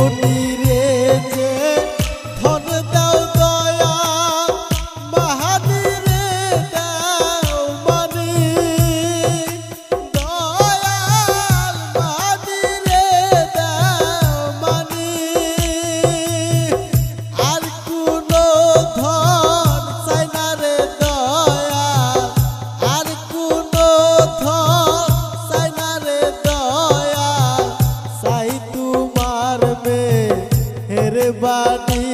ধনী বাড়ি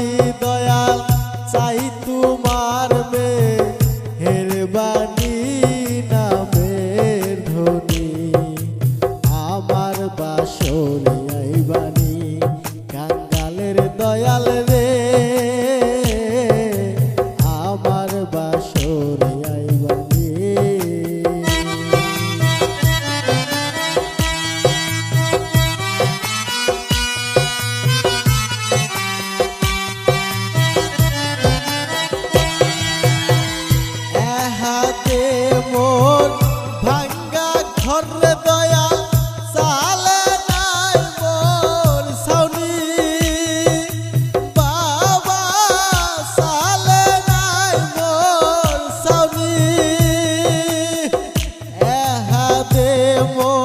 এহাতে মোর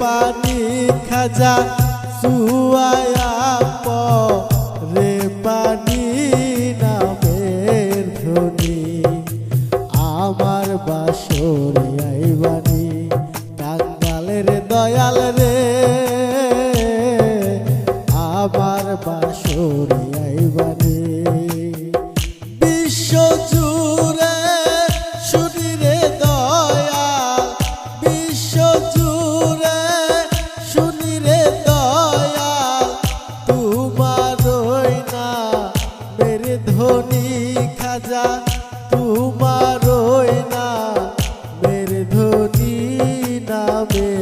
পানি খাজা সুয়ায়া প রে পানি নামের ধ্বনি। আমার বাসরে আইবানি কাঙ্গালের দয়াল রে। আমার বাসরে love.